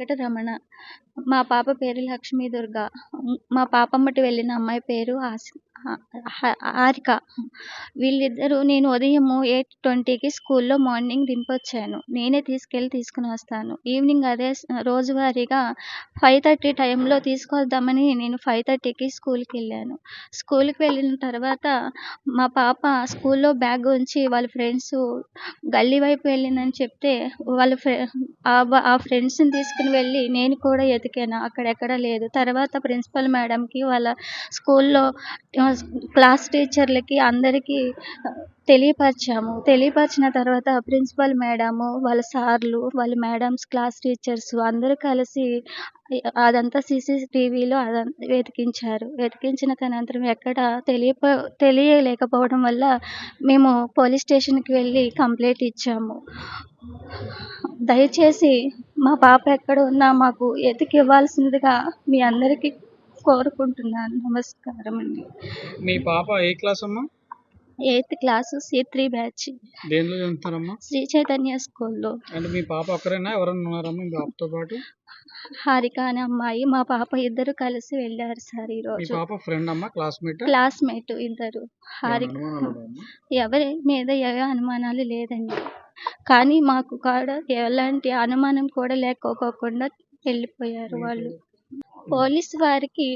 వెంకటరమణ. మా పాప పేరు లక్ష్మీ దుర్గ మా పాపమ్మటి వెళ్ళిన అమ్మాయి పేరు ఆశ. హారిక. వీళ్ళిద్దరూ నేను ఉదయము ఎయిట్ ట్వంటీకి స్కూల్లో మార్నింగ్ దింపొచ్చాను. నేనే తీసుకెళ్ళి తీసుకుని వస్తాను. ఈవినింగ్ అదే రోజువారీగా ఫైవ్ థర్టీ టైంలో తీసుకొద్దామని నేను ఫైవ్ థర్టీకి స్కూల్కి వెళ్ళాను స్కూల్కి వెళ్ళిన తర్వాత మా పాప స్కూల్లో బ్యాగ్ ఉంచి వాళ్ళ ఫ్రెండ్స్ గల్లీ వైపు వెళ్ళిందని చెప్తే వాళ్ళ ఫ్రె ఆ ఫ్రెండ్స్ని తీసుకుని వెళ్ళి నేను కూడా ఎతికాను. అక్కడెక్కడ లేదు. తర్వాత ప్రిన్సిపల్ మేడంకి వాళ్ళ స్కూల్లో క్లాస్ టీచర్లకి అందరికీ తెలియపరిచాము. తెలియపరిచిన తర్వాత ప్రిన్సిపల్ మేడము వాళ్ళ సార్లు వాళ్ళ మేడమ్స్ క్లాస్ టీచర్స్ అందరూ కలిసి అదంతా సీసీటీవీలో అదంతా వెతికించారు. వెతికించిన అనంతరం ఎక్కడ తెలియప తెలియలేకపోవడం వల్ల మేము పోలీస్ స్టేషన్కి వెళ్ళి కంప్లైంట్ ఇచ్చాము. దయచేసి మా పాప ఎక్కడ ఉన్నా మాకు ఎతికి ఇవ్వాల్సిందిగా మీ అందరికీ కోరుకుంటున్నాను. నమస్కారం అండి. మీ పాప ఏ క్లాస్ అమ్మా? Eighth class C three batch. దేనిలో చదువుతారమ్మా? శ్రీ చైతన్య స్కూల్లో. అంటే మీ పాప ఒక్కరేనా? ఎవరైనా ఉన్నారమ్మా మీ పాపతో పాటు? హారిక అనే అమ్మాయి మా పాప ఇద్దరు కలిసి వెళ్ళారు సార్ మీ ఈరోజు పాప ఫ్రెండ్ అమ్మా? క్లాస్మేట్ క్లాస్మేట్ ఇద్దరు. హారిక ఎవరి మీద ఏ అనుమానాలు లేదండి. కానీ మాకు కూడా ఎలాంటి అనుమానం కూడా లేకపోకుండా వెళ్ళిపోయారు వాళ్ళు. పోలీస్ వారికి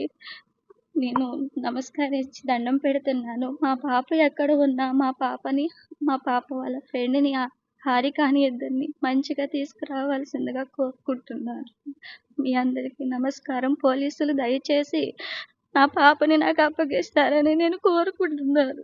నేను నమస్కరించి దండం పెడుతున్నాను. మా పాప ఎక్కడ ఉన్నా మా పాపని మా పాప వాళ్ళ ఫ్రెండ్ని హారిక అని ఇద్దరిని మంచిగా తీసుకురావాల్సిందిగా కోరుకుంటున్నాను. మీ అందరికీ నమస్కారం. పోలీసులు దయచేసి నా పాపని నాకు అప్పగిస్తారని నేను కోరుకుంటున్నాను.